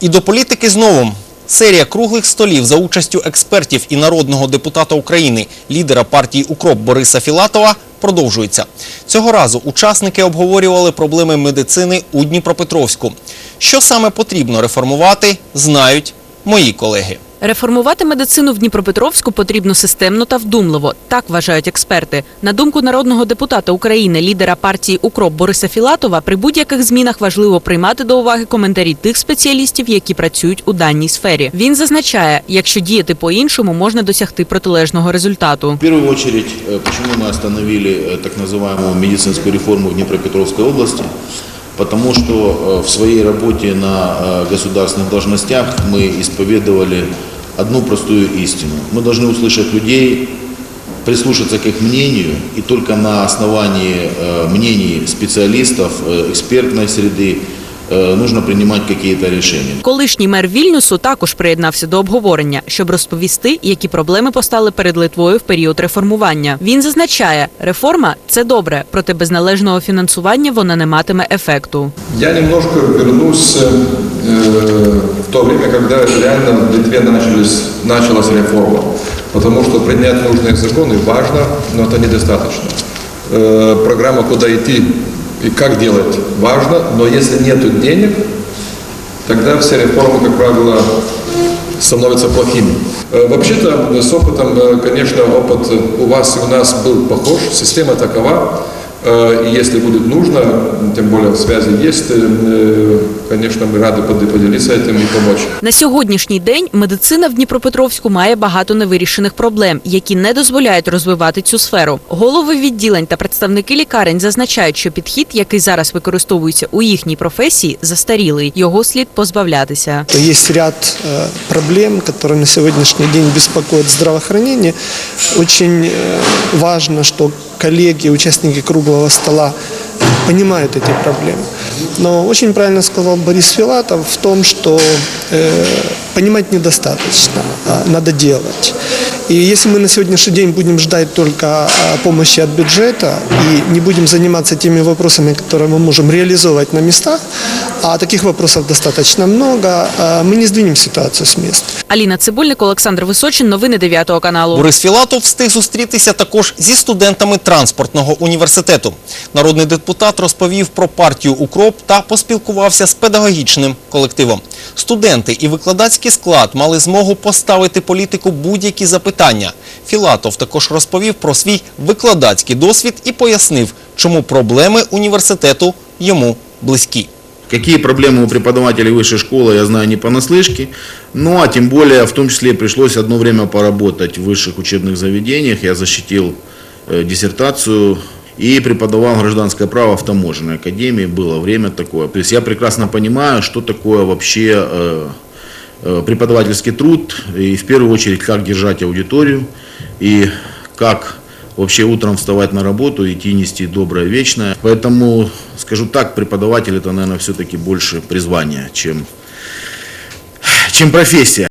І до політики знову. Серія круглих столів за участю експертів і народного депутата України, лідера партії Укроп Бориса Філатова, продовжується. Цього разу учасники обговорювали проблеми медицини у Дніпропетровську. Що саме потрібно реформувати, знають мої колеги. Реформувати медицину в Дніпропетровську потрібно системно та вдумливо. Так вважають експерти. На думку народного депутата України, лідера партії Укроп Бориса Філатова, при будь-яких змінах важливо приймати до уваги коментарі тих спеціалістів, які працюють у даній сфері. Він зазначає, якщо діяти по-іншому, можна досягти протилежного результату. В первую очередь, э, почему мы остановили э, так называемую медицинскую реформу в Днепропетровской области? Потому что э, в своей работе на э, государственных должностях мы исповедовали одну простую истину. Мы должны услышать людей, прислушаться к их мнению, и только на основании э, мнений специалистов, э, экспертной среды э, нужно принимать какие-то решения. Колишній мер Вільнюсу також приєднався до обговорення, щоб розповісти, які проблеми постали перед Литвою в період реформування. Він зазначає, реформа це добре, проте без належного фінансування вона не матиме ефекту. Я немножко вернусь э, то время, когда реально в Литве начались, началась реформа. Потому что принять нужные законы важно, но это недостаточно. Э, программа «Куда идти» и как делать важно, но если нет денег, тогда все реформы, как правило, становятся плохими. Э, Вообще-то, с опытом, э, конечно, опыт у вас и у нас был похож. Система такова. Э, И если будет нужно, тем более связи есть, э, конечно, мы рады под- поделиться этим и помочь. На сьогоднішній день медицина в Дніпропетровську має багато невирішених проблем, які не дозволяють розвивати цю сферу. Голови відділень та представники лікарень зазначають, що підхід, який зараз використовується у їхній професії, застарілий. Його слід позбавлятися. Есть ряд э, проблем, которые на сегодняшний день беспокоят здравоохранение. Очень э, важно, что коллеги, участники круглого стола понимают эти проблемы. Но очень правильно сказал Борис Филатов в том, что э, понимать недостаточно, а надо делать. И если мы на сегодняшний день будем ждать только а, помощи от бюджета и не будем заниматься теми вопросами, которые мы можем реализовывать на местах, а таких вопросов достаточно много, а, мы не сдвинем ситуацию с места. Аліна Цибульник, Олександр Височин. Новини 9 каналу. Борис Філатов встиг зустрітися також зі студентами транспортного університету. Народний депутат розповів про партію «Укроп» та поспілкувався з педагогічним колективом. Студенти і викладацький склад мали змогу поставити політику будь-які запитання. Філатов також розповів про свій викладацький досвід і пояснив, чому проблеми університету йому близькі. Какие проблемы у преподавателей высшей школы, я знаю не понаслышке. Ну, а тем более, в том числе, пришлось одно время поработать в высших учебных заведениях. Я защитил э, диссертацию и преподавал гражданское право в таможенной академии. Было время такое. То есть я прекрасно понимаю, что такое вообще э, э, преподавательский труд. И в первую очередь, как держать аудиторию и как вообще утром вставать на работу, идти нести доброе вечное. Поэтому, скажу так, преподаватель это, наверное, все-таки больше призвание, чем, чем профессия.